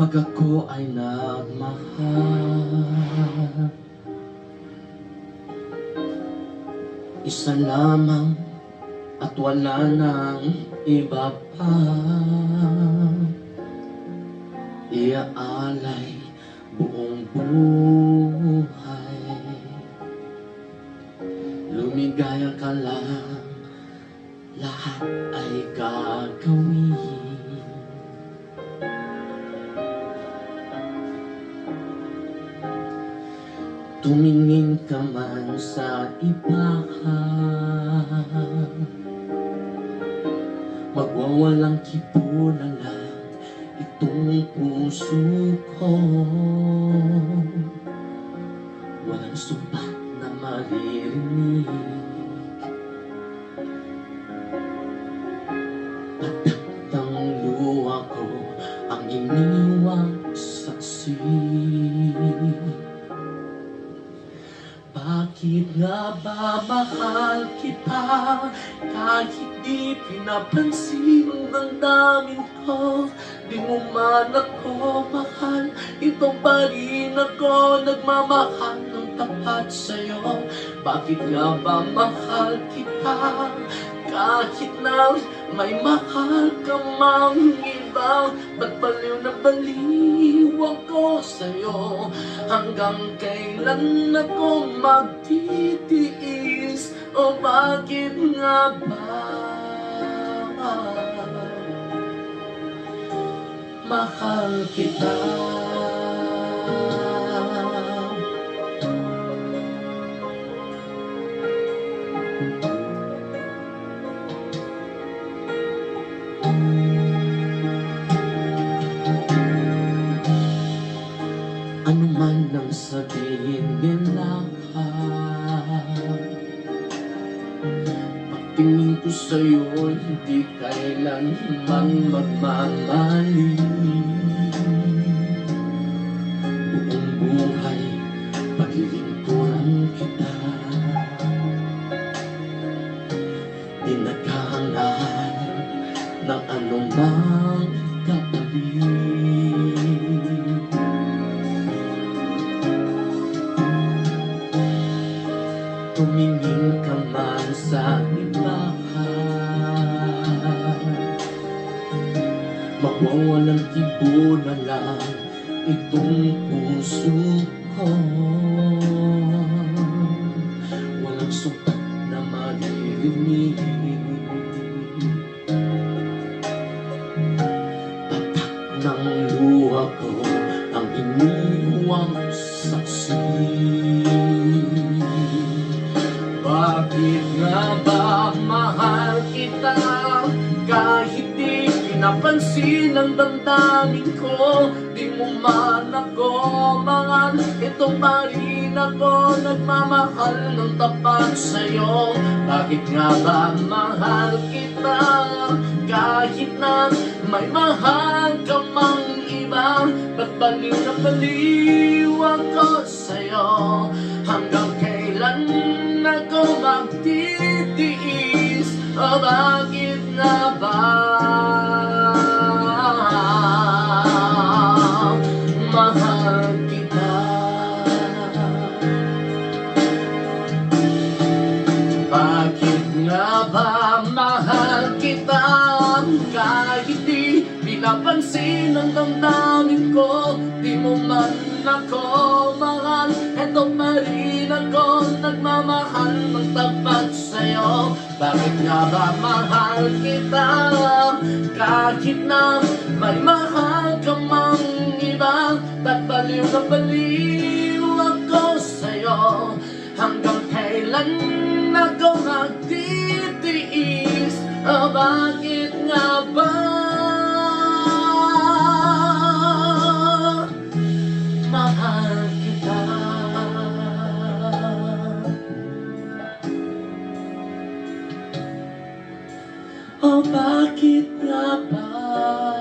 kapag ako ay nagmahal Isa lamang at wala nang iba pa. Iaalay buong buhay. Lumigaya ka lang. Lahat ay gagawin Tumingin ka man sa iba Magwawalang kipo na lang Itong puso ko. Walang sumpat na maririnig. Patak bakit nga ba mahal kita? Kahit di pinapansin ng damin ko Di mo man ako mahal. Ito pa rin ako Nagmamahal ng tapat sa'yo Bakit nga ba mahal kita? Kahit na may mahal ka mang iba Ba't baliw na baliw ako sa'yo? Hanggang kailan ako magtitiis? O bakit nga ba Mahal kita Pagtingin ko sa'yo Hindi kailanman magmamali. Buong buhay Paglilingkuran kita. Di naghahanap Ng anumang Tumingin ka man sa iba Mawawalang kibo na lang Itong puso ko. Walang sukat na maririnig bakit nga ba mahal kita? Kahit di pinapansin ang damdamin ko Di mo man ako mahal. Ito pa rin ako Nagmamahal ng tapat sa'yo. Bakit nga ba mahal kita? Kahit na may mahal ka mang iba Ba't baliw na baliw ako sa'yo? Hanggang kailan ako magtitiis? O bakit nga ba? Mahal kita. Bakit nga ba mahal kita? Kahit di ang damdamin ko Di mo man ako mahal Eto pa rin ako Nagmamahal ng tapat sa'yo. Bakit nga ba mahal kita? Kahit na may mahal ka mang iba Ba't baliw na baliw ako sa'yo. Hanggang kailan ako magtitiis? O bakit O bakit nga ba